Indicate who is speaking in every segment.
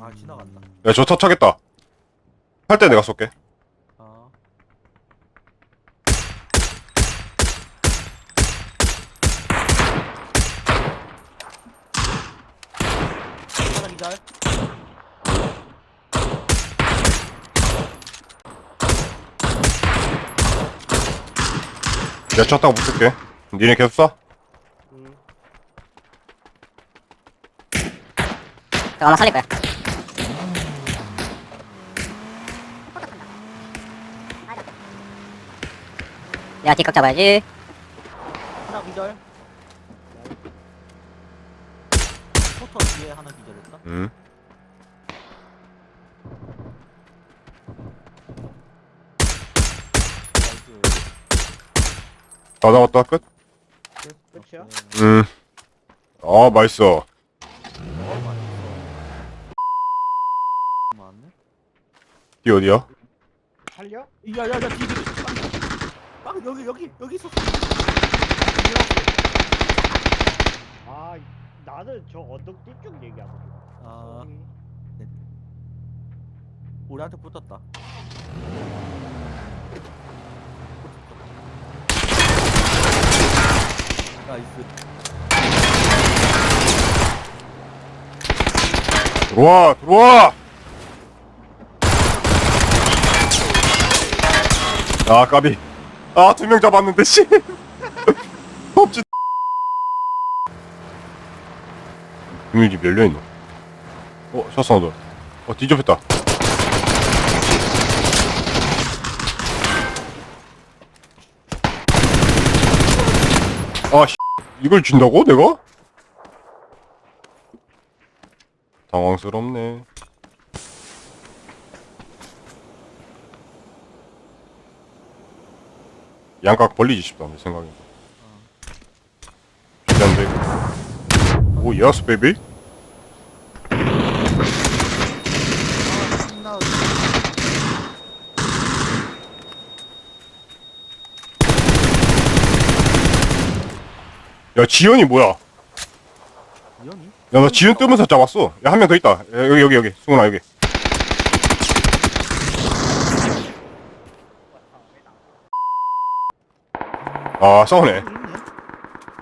Speaker 1: 아 지나간다.
Speaker 2: 야, 저차 차겠다. 할 때 내가 쏠게.
Speaker 1: 아. 하나 기절.
Speaker 2: 내가 차 타고 붙을게. 니네 계속 쏴?
Speaker 3: 저 아마 살릴 거야. 내가 뒷각 잡아야지.
Speaker 1: 하나 기절. 포터 뒤에 하나 기절했다.
Speaker 2: 응.
Speaker 1: 나이스.
Speaker 2: 다 나왔다, 끝?
Speaker 1: 끝이야?
Speaker 2: 음. 아, 맛있어.
Speaker 1: 맞네.
Speaker 2: 이 어디야?
Speaker 4: 살려?
Speaker 1: 야야야. 빵 여기 여기 여기 있었어.
Speaker 4: 아 나는 저 언덕 뒤쪽 얘기하고 있어.
Speaker 1: 아 우리한테 붙었다. 나이스.
Speaker 2: 들어와, 들어와! 아, 까비. 아, 두 명 잡았는데, 씨. 법지. 비밀집 열려있노. 어, 샷 사운드. 어, 뒤집혔다. 아, 씨. 이걸 준다고, 내가? 당황스럽네. 양각 벌리지 싶다, 내 생각에. 기대한데. 오, 예스, 베이비? 야, 지연이 뭐야?
Speaker 1: 이현이?
Speaker 2: 야, 나 지연 뜨면서 잡았어. 야, 한 명 더 있다. 야, 여기, 여기, 여기. 승훈아, 여기. 아, 싸우네.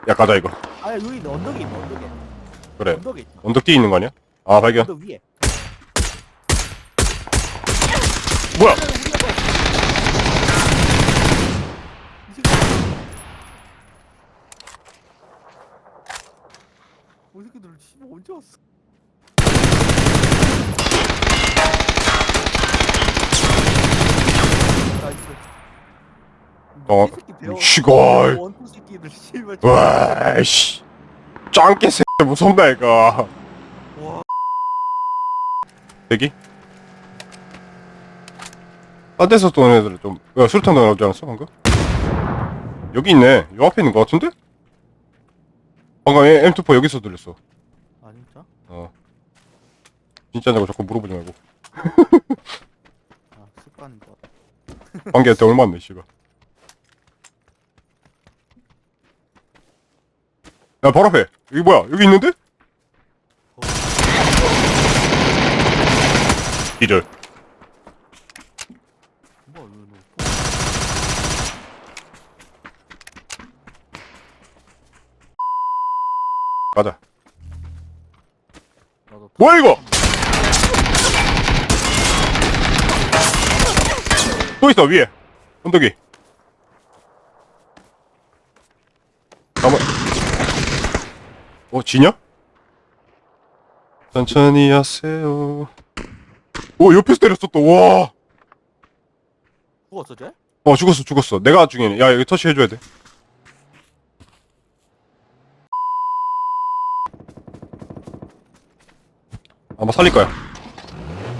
Speaker 2: 야, 가자, 이거.
Speaker 1: 아 여기 있네. 언덕에 있네. 언덕에.
Speaker 2: 그래.
Speaker 1: 언덕에 있다.
Speaker 2: 언덕 뒤에 있는 거 아니야? 아, 발견.
Speaker 1: 언덕 위에.
Speaker 2: 뭐야?
Speaker 1: 이 새끼. 이 새끼들 씨발 언제 왔어? 나이스.
Speaker 2: 어. 시골.
Speaker 1: 원투 새끼들 씨발.
Speaker 2: 와, 씨. 짱깨 새 무섭다, 이거.
Speaker 1: 와.
Speaker 2: 대기? 딴 데서 또 애들 좀, 야, 수류탄 나오지 않았어, 방금? 여기 있네. 요 앞에 있는 거 같은데? 방금 M- M24 여기서 들렸어.
Speaker 1: 아 진짜?
Speaker 2: 어. 진짜냐고 자꾸 물어보지 말고.
Speaker 1: 아 습관인 것 같아.
Speaker 2: 관계한테 얼마 안 내, 씨발. 야, 바로 앞에. 여기 뭐야? 여기 있는데?
Speaker 1: 너.
Speaker 2: 가자. 뭐야, 이거? 또 있어, 위에. 언덕이. 가만. 어, 지냐? 천천히 하세요. 오, 옆에서 때렸어, 또. 와.
Speaker 1: 죽었어 쟤?
Speaker 2: 어, 죽었어, 죽었어. 내가 중이네. 야, 여기 터치 해줘야 돼. 아마 살릴 거야.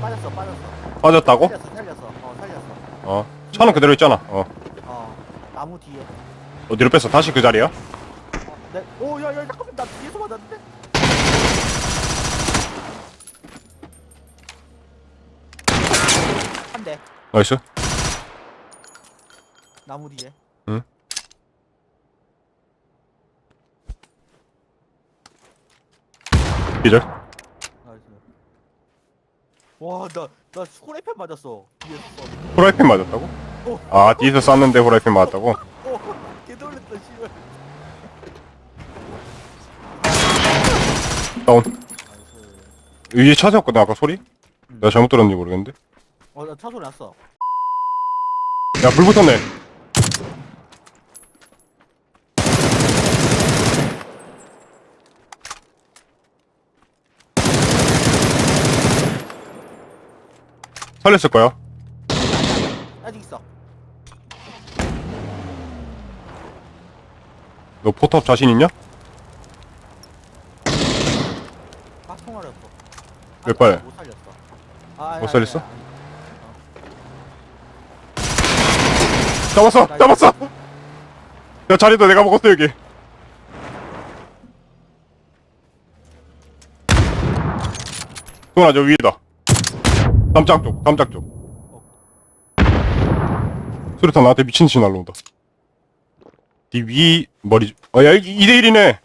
Speaker 1: 빠졌어 빠졌어.
Speaker 2: 빠졌다고?
Speaker 1: 살렸어 살렸어. 어 살렸어.
Speaker 2: 어. 차는 그대로 있잖아. 어.
Speaker 1: 어 나무 뒤에.
Speaker 2: 어디로 뺐어? 다시 그 자리야?
Speaker 1: 어, 네. 오 야 야 잠깐만 나 뒤에서 맞았는데. 한 대.
Speaker 2: 나이스.
Speaker 1: 나무 뒤에.
Speaker 2: 기절.
Speaker 1: 나이스. 와 나나 스코레펜 맞았어 뒤에서
Speaker 2: 후라이팬 맞았다고?
Speaker 1: 어.
Speaker 2: 아 뒤에서 쐈는데 후라이팬 맞았다고? 다운
Speaker 1: 나이스
Speaker 2: 위에 차 세웠거든 아까 소리? 내가 잘못 들었는지 모르겠는데?
Speaker 1: 어 나 차 소리 났어.
Speaker 2: 야 불 붙었네. 살렸을 거야.
Speaker 1: 아직 있어.
Speaker 2: 너 포탑 자신 있냐?
Speaker 1: 아 통화렸어
Speaker 2: 몇 발?
Speaker 1: 못 살렸어 아,
Speaker 2: 못
Speaker 1: 야,
Speaker 2: 살렸어?
Speaker 1: 야, 야.
Speaker 2: 잡았어! 잡았어! 야 자리도 내가 먹었어 여기 동아 저 위에다 담장 쪽 담장 쪽 수류탄 나한테 미친듯이 날라온다 뒤위 머리 어야 2대1이네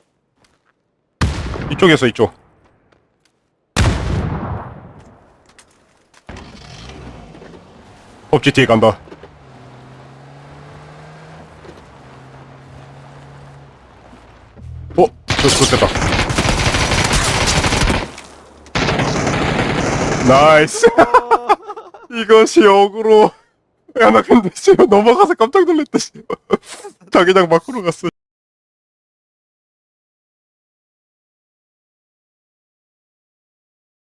Speaker 2: 이쪽에서 이쪽 업지 뒤에 간다. 어? 저 좋됐다. 나이스! 이것이 역으로. 야 나 근데 씨발. 넘어가서 깜짝 놀랐다 씨 자기장 밖으로 갔어